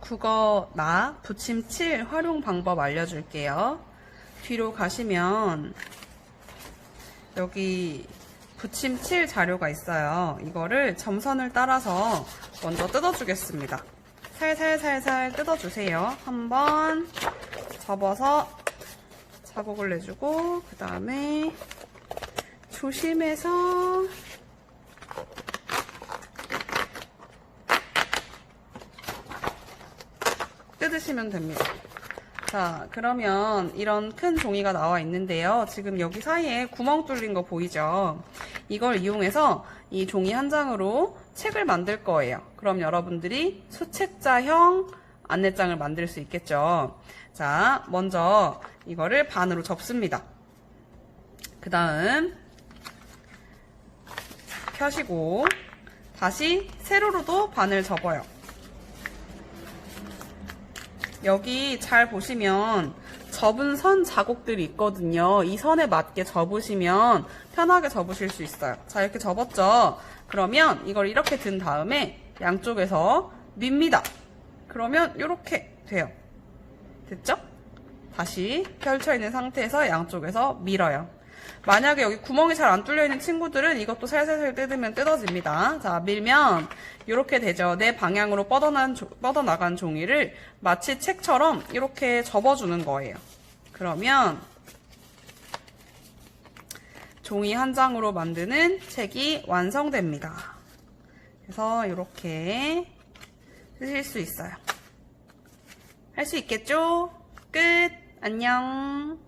국어 나 붙임칠 활용 방법 알려줄게요. 뒤로 가시면 여기 붙임칠 자료가 있어요. 이거를 점선을 따라서 먼저 뜯어주겠습니다. 살살살살 뜯어주세요. 한번 접어서 자국을 내주고 그 다음에 조심해서 뜯으시면 됩니다. 자, 그러면 이런 큰 종이가 나와 있는데요. 지금 여기 사이에 구멍 뚫린 거 보이죠? 이걸 이용해서 이 종이 한 장으로 책을 만들 거예요. 그럼 여러분들이 수책자형 안내장을 만들 수 있겠죠. 자, 먼저 이거를 반으로 접습니다. 그 다음 펴시고 다시 세로로도 반을 접어요. 여기 잘 보시면 접은 선 자국들이 있거든요. 이 선에 맞게 접으시면 편하게 접으실 수 있어요. 자, 이렇게 접었죠? 그러면 이걸 이렇게 든 다음에 양쪽에서 밉니다. 그러면 이렇게 돼요. 됐죠? 다시 펼쳐있는 상태에서 양쪽에서 밀어요. 만약에 여기 구멍이 잘 안 뚫려 있는 친구들은 이것도 살살살 뜯으면 뜯어집니다. 자, 밀면 이렇게 되죠. 내 방향으로 뻗어난, 조- 뻗어나간 종이를 마치 책처럼 이렇게 접어주는 거예요. 그러면 종이 한 장으로 만드는 책이 완성됩니다. 그래서 이렇게 쓰실 수 있어요. 할 수 있겠죠? 끝! 안녕!